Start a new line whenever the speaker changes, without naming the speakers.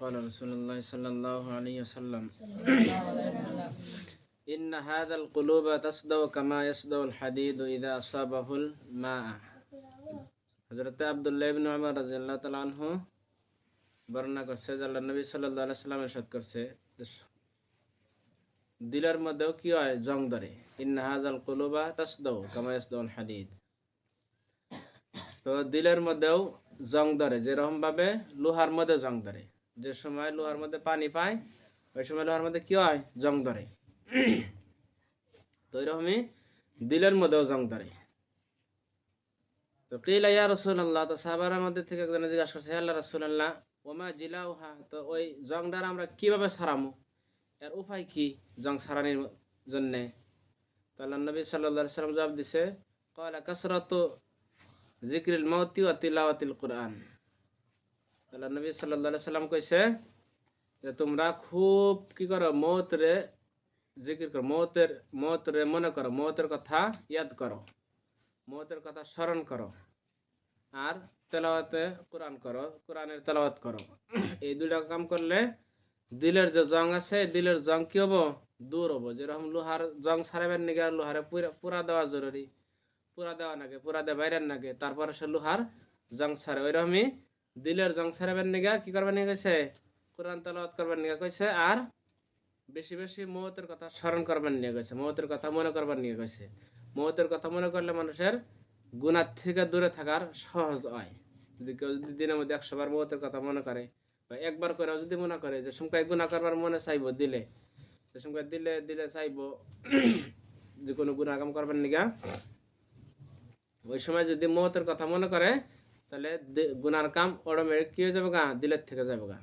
قال رسول الله صلى الله عليه وسلم إن هذا القلوب تصدو كما يصدو الحديد إذا أصابه الماء হজরত আবদুল্লাহ ইবনে উমর রাদিয়াল্লাহু তাআলা আনহু বর্ণনা করছে যে আল্লাহ নবী সাল্লাল্লাহু আলাইহি সাল্লাম ইরশাদ করছে যে দিলের মধ্যেও কি হয় জং ধরে ইন্না হাজাল কুলুবা তাসদাউ কামা ইয়াসদাউল হাদিদ তো দিলের মধ্যেও জং ধরে যেরকম ভাবে লোহার মধ্যে জং ধরে যে সময় লোহার মধ্যে পানি পায়, ওই সময় লোহার মধ্যে কি হয়? জং ধরে। তো এরকমই দিলের মধ্যেও জং ধরে। তো কিলা ইয়া রসুল্লাহ তো সাহাবার মধ্যে থেকে একজনে জিজ্ঞাসা করছে, "হে আল্লাহ রসুল্লাহ ওমা জিলাউহা? তো ওই জংটার আমরা কীভাবে সারামু? এর উপায় কি জং সারানির জন্যে? তো আল্লাহ নবী সাল্লাহ সাল্লাম জবাব দিছে কয়লা কাসরত জিক্রিল মৌতি ও তিলাওয়াতিল কোরআন। আল্লাহ নবী সাল্লাহ সাল্লাম কইছে যে তোমরা খুব কি করো, মৌতরে জিকির করো, মৌতের, মৌতরে মনে করো, মৌতের কথা ইয়াদ করো, মৌতের কথা স্মরণ করো আর তেলাওয়াতে কোরআন করো, কোরআনের তেলাওয়াত করো। এই দুইটা কাম করলে দিলের যে জং আছে দিলের জং কি হব? দূর হব। যেরকম লোহার জং সারাবেন নাকি লোহারে পুরা দেওয়া জরুরি। পুরা দেওয়া নাকি, পুরা দেওয়া বাইরের নাকি, তারপরে সে লোহার জং সারে ওইরকমই দিলের জং সারাবেন নিগা, কি করবেন নিগা কইছে? কোরআন তেলাওয়াত করবেন নিগা কইছে, আর বেশি বেশি মৌতের কথা স্মরণ করবেন নিয়ে গেছে মৌতের কথা মনে করবার নিয়ে গেছে মৌতের কথা মনে করলে মানুষের গুণার থেকে দূরে থাকার সহজ হয়। যদি কেউ যদি দিনের মধ্যে একশো বার মৌতের কথা মনে করে, বা একবার করে যদি মনে করে যে সময় গুণা করবার মনে চাইব দিলে, যে সময় দিলে দিলে চাইব, যে কোনো গুণা কাম করবার নিগা, ওই সময় যদি মৌতের কথা মনে করে তাহলে দি- গুনার কাম অটোমেটিক কি হয়ে যাবে গা দিলের থেকে যাবে গা